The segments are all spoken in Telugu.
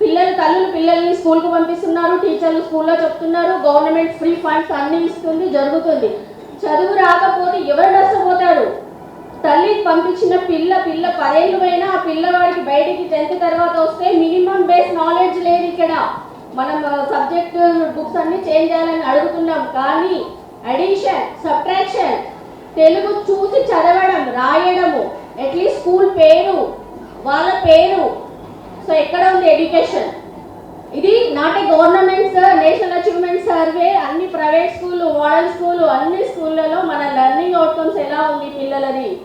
పిల్లలు తల్లులు పిల్లల్ని స్కూల్కు పంపిస్తున్నారు టీచర్లు స్కూల్లో చెప్తున్నారు గవర్నమెంట్ ఫ్రీ ఫండ్స్ అన్ని ఇస్తుంది జరుగుతుంది. చదువు రాకపోతే ఎవరు నష్టపోతారు? తల్లి పంపించిన పిల్ల పిల్ల పదేళ్ళు పోయినా ఆ పిల్లవాడికి బయటికి టెన్త్ తర్వాత వస్తే మినిమం బేస్ నాలెడ్జ్ లేదు ఇక్కడ. మనం సబ్జెక్ట్ బుక్స్ అన్ని చేంజ్ చేయాలని అడుగుతున్నాం. కానీ అడిషన్ సబ్ట్రాక్షన్ తెలుగు చూసి చదవడం రాయడము అట్లీస్ట్ స్కూల్ పేరు వాళ్ళ పేరు సో ఎక్కడ ఉంది ఎడ్యుకేషన్? ఇది not a government national achievement survey అన్ని ప్రైవేట్ స్కూళ్ళు మోడల్ స్కూల్ అన్ని స్కూళ్ళలో మన లెర్నింగ్ అవుట్కమ్స్ ఎలా ఉంది పిల్లలది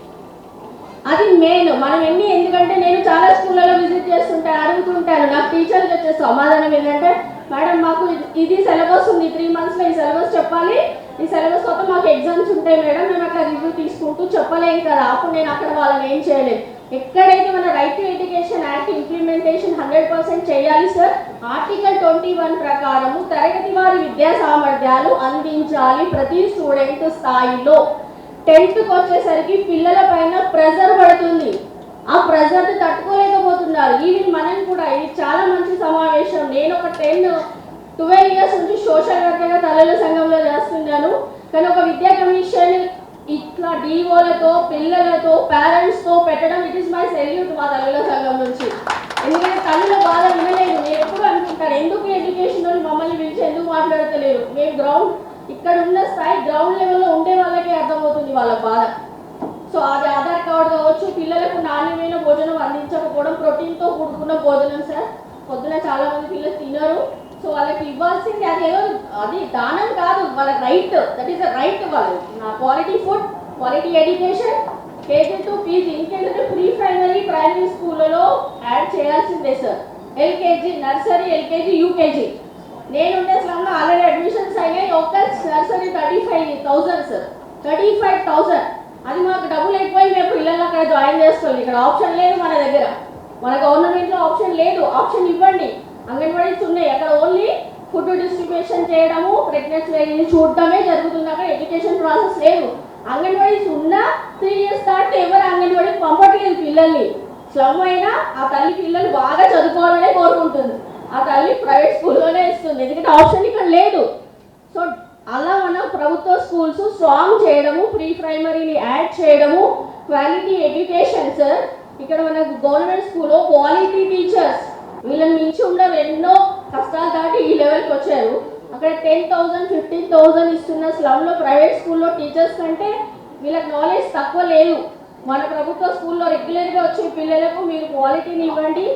అది మెయిన్ మనం ఎన్ని ఎందుకంటే నేను చాలా స్కూళ్ళలో విజిట్ చేస్తుంటాను అడుగుతుంటాను. నాకు టీచర్కి వచ్చే సమాధానం ఏంటంటే మేడం మాకు ఇది- ఇది సిలబస్ ఉంది. త్రీ మంత్స్లో ఈ సిలబస్ చెప్పాలి. ఈ సిలబస్ తర్వాత మాకు ఎగ్జామ్స్ ఉంటాయి మేడం మేము అట్లా రివ్యూ తీసుకుంటూ చెప్పలేం కదా. అప్పుడు నేను అక్కడ వాళ్ళని ఏం చేయలేదు. ఎక్కడైతే మన right to education act implementation hundred percent చేయాలి సార్ ఆర్టికల్ ట్వంటీ వన్ ప్రకారము తరగతి వారి విద్యా సామర్థ్యాలు అందించాలి ప్రతి స్టూడెంట్ స్థాయిలో. టెన్త్కి వచ్చేసరికి పిల్లల పైన ప్రెజర్ పడుతుంది. ఆ ప్రెజర్ తట్టుకోలేకపోతున్నారు. ఈవెన్ మనం కూడా ఇది చాలా మంచి సమావేశం. నేను ఒక టెన్ ట్వెల్వ్ ఇయర్స్ నుంచి సోషల్ వర్కర్గా తల్లుల సంఘంలో చేస్తున్నాను. కానీ ఒక విద్యా కమిషన్ ఇట్లా డీఓలతో పిల్లలతో పేరెంట్స్తో పెట్టడం ఇట్ ఇస్ మై సెల్యూట్ మా తల్లుల సంఘం నుంచి. ఎందుకంటే తల్లుల బాధ వినలేదు. నేను ఎప్పుడు అనుకుంటాను ఎందుకు ఎడ్యుకేషన్ వాళ్ళు మమ్మల్ని పిలిచి ఎందుకు మాట్లాడతలేరు? మేము గ్రౌండ్ ఇక్కడ ఉన్న స్థాయి గ్రౌండ్ లెవెల్లో ఉండే వాళ్ళకే అర్థమవుతుంది వాళ్ళ బాధ. సో అది ఆధార్ కార్డు కావచ్చు పిల్లలకు నాణ్యమైన భోజనం అందించకపోవడం ప్రోటీన్తో కూడుకున్న భోజనం సార్ పొద్దున చాలా మంది పిల్లలు తినరు. వాళ్ళకి ఇవ్వాల్సింది అదేదో అది దానం కాదు వాళ్ళ right that is a right వాళ్ళు. నా quality food quality education KG to PG ఇంకేంటంటే ప్రీ ప్రైమరీ ప్రైమరీ స్కూళ్ళలో యాడ్ చేయాల్సిందే sir LKG nursery LKG UKG నేను ఉండే స్లమ్లో ఆల్రెడీ అడ్మిషన్స్ అయ్యాయి. ఒక్క nursery thirty five thousand sir thirty five thousand అది మాకు డబ్బులు ఎక్కువై మేము పిల్లలు అక్కడ జాయిన్ చేసుకోవాలి ఇక్కడ ఆప్షన్ లేదు మన దగ్గర. మన గవర్నమెంట్లో ఆప్షన్ లేదు. ఆప్షన్ ఇవ్వండి. అంగన్వాడీస్ ఉన్నాయి. అక్కడ ఓన్లీ ఫుడ్ డిస్ట్రిబ్యూషన్ చేయడము ప్రెగ్నెన్సీ చూడడమే జరుగుతుంది అక్కడ. ఎడ్యుకేషన్ ప్రాసెస్ లేదు. అంగన్వాడీస్ ఉన్నా త్రీ ఇయర్స్ దాటి ఎవరు అంగన్వాడీకి పంపట్లేదు పిల్లల్ని. స్లమ్ అయినా ఆ తల్లి పిల్లలు బాగా చదువుకోవాలనే కోరుకుంటుంది. ఆ తల్లి ప్రైవేట్ స్కూల్లోనే ఇస్తుంది. ఎందుకంటే ఆప్షన్ ఇక్కడ లేదు. సో అలా మనం ప్రభుత్వ స్కూల్స్ స్ట్రాంగ్ చేయడము ప్రీ ప్రైమరీని యాడ్ చేయడము క్వాలిటీ ఎడ్యుకేషన్ సార్ ఇక్కడ మన గవర్నమెంట్ స్కూల్లో క్వాలిటీ టీచర్స్ వీళ్ళని మించి ఉన్న ఎన్నో కష్టాలు దాటి ఈ లెవెల్కి వచ్చారు. అక్కడ టెన్ థౌజండ్ ఫిఫ్టీన్ థౌసండ్ ఇస్తున్న స్లమ్లో ప్రైవేట్ స్కూల్లో టీచర్స్ కంటే వీళ్ళకి నాలెడ్జ్ తక్కువ లేదు. మన ప్రభుత్వ స్కూల్లో రెగ్యులర్గా వచ్చే పిల్లలకు మీరు క్వాలిటీని ఇవ్వండి.